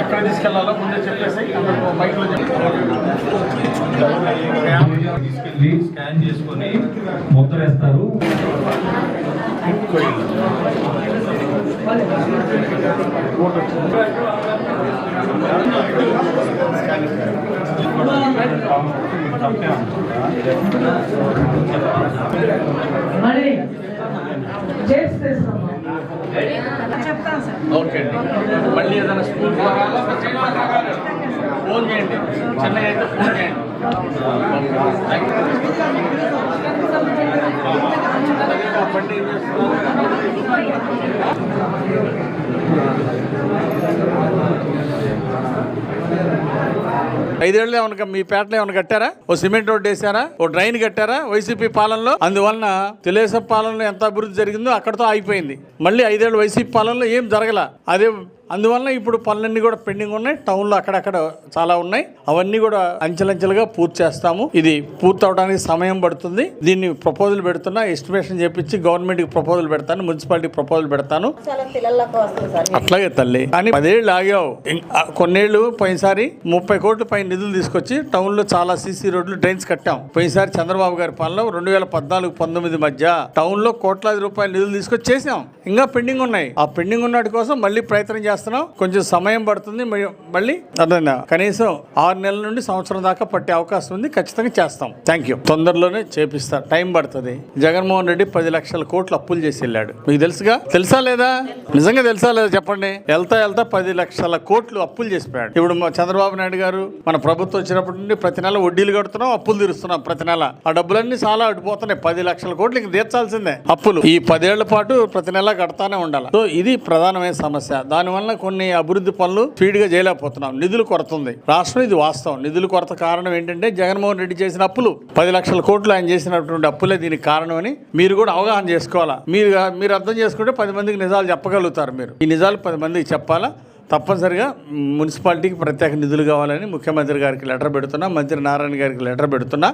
ఎక్కడ తీసుకెళ్ళాలో ముందే చెప్పేసి తీసుకెళ్ళి స్కాన్ చేసుకొని ముద్ర వేస్తారు. మరి ఓకే అండి. మళ్ళీ ఏదైనా స్కూల్ ఫోన్ చేయండి. చెన్నై అయితే ఫోన్ చేయండి. థ్యాంక్ యూ ఐదేళ్ళు ఏమన్నా మీ పేటలో ఏమైనా కట్టారా? ఓ సిమెంట్ రోడ్ వేసారా ఓ డ్రైన్ కట్టారా? వైసీపీ పాలనలో? అందువలన తెలుగుదేశం పాలనలో ఎంత అభివృద్ధి జరిగిందో అక్కడతో ఆగిపోయింది. మళ్ళీ ఐదేళ్ళు వైసీపీ పాలనలో ఏం జరగల? అదే అందువలన ఇప్పుడు పనులన్నీ కూడా పెండింగ్ ఉన్నాయి. టౌన్లో అక్కడక్కడ చాలా ఉన్నాయి. అవన్నీ కూడా అంచెలంచెలుగా పూర్తి చేస్తాము. ఇది పూర్తి అవడానికి సమయం పడుతుంది. దీన్ని ప్రపోజల్ పెడుతున్నా ఎస్టిమేషన్ చేపించి గవర్నమెంట్కి ప్రపోజల్ పెడతాను మున్సిపాలిటీకి ప్రపోజల్ పెడతాను. అట్లాగే తల్లి. కానీ పదేళ్ళు ఆగావు. కొన్నేళ్ళు పోయినసారి ముప్పై కోట్ల పైన నిధులు తీసుకొచ్చి టౌన్లో చాలా సీసీ రోడ్లు డ్రైన్స్ కట్టాం. పోయినసారి చంద్రబాబు గారి పాలన రెండు వేల పద్నాలుగు పంతొమ్మిది మధ్య టౌన్లో కోట్లాది రూపాయల నిధులు తీసుకొచ్చి చేసాం ఇంకా పెండింగ్ ఉన్నాయి. ఆ పెండింగ్ ఉన్నటి కోసం మళ్ళీ ప్రయత్నం చేస్తున్నాం. కొంచెం సమయం పడుతుంది. మళ్ళీ అర్థమైందా కనీసం ఆరు నెలల నుండి సంవత్సరం దాకా పట్టే అవకాశం ఉంది. ఖచ్చితంగా చేస్తాం. థ్యాంక్ యూ తొందరలోనే చేపిస్తా. టైం పడుతుంది. జగన్మోహన్ రెడ్డి పది లక్షల కోట్లు అప్పులు చేసి వెళ్ళాడు. మీకు తెలుసుగా? తెలుసా లేదా? నిజంగా తెలుసా లేదా చెప్పండి? వెళ్తా వెళ్తా పది లక్షల కోట్లు అప్పులు చేసిపోయాడు ఇప్పుడు చంద్రబాబు నాయుడు గారు మన ప్రభుత్వం వచ్చినప్పటి నుండి ప్రతి నెల వడ్డీలు కడుతున్నాం అప్పులు తీరుస్తున్నాం ప్రతి నెల. ఆ డబ్బులన్నీ చాలా అడిపోతున్నాయి. పది లక్షల కోట్లు ఇంక తీర్చాల్సిందే. అప్పులు. ఈ పదేళ్ళ పాటు ప్రతి నెల కడతానే ఉండాలి. సో ఇది ప్రధానమైన సమస్య. దానివల్ల కొన్ని అభివృద్ధి పనులు స్పీడ్గా చేయలేకపోతున్నాం. నిధులు కొరత ఉంది రాష్ట్రం ఇది వాస్తవం. నిధులు కొరత కారణం ఏంటంటే జగన్మోహన్ రెడ్డి చేసిన అప్పులు. పది లక్షల కోట్లు ఆయన చేసినటువంటి అప్పులే దీనికి కారణమని మీరు కూడా అవగాహన చేసుకోవాలా? మీరు మీరు అర్థం చేసుకుంటే పది మందికి నిజాలు చెప్పగలుగుతారు మీరు. ఈ నిజాలు పది మందికి చెప్పాలా? తప్పనిసరిగా మున్సిపాలిటీకి ప్రత్యేక నిధులు కావాలని ముఖ్యమంత్రి గారికి లెటర్ పెడుతున్నా మంత్రి నారాయణ గారికి లెటర్ పెడుతున్నా.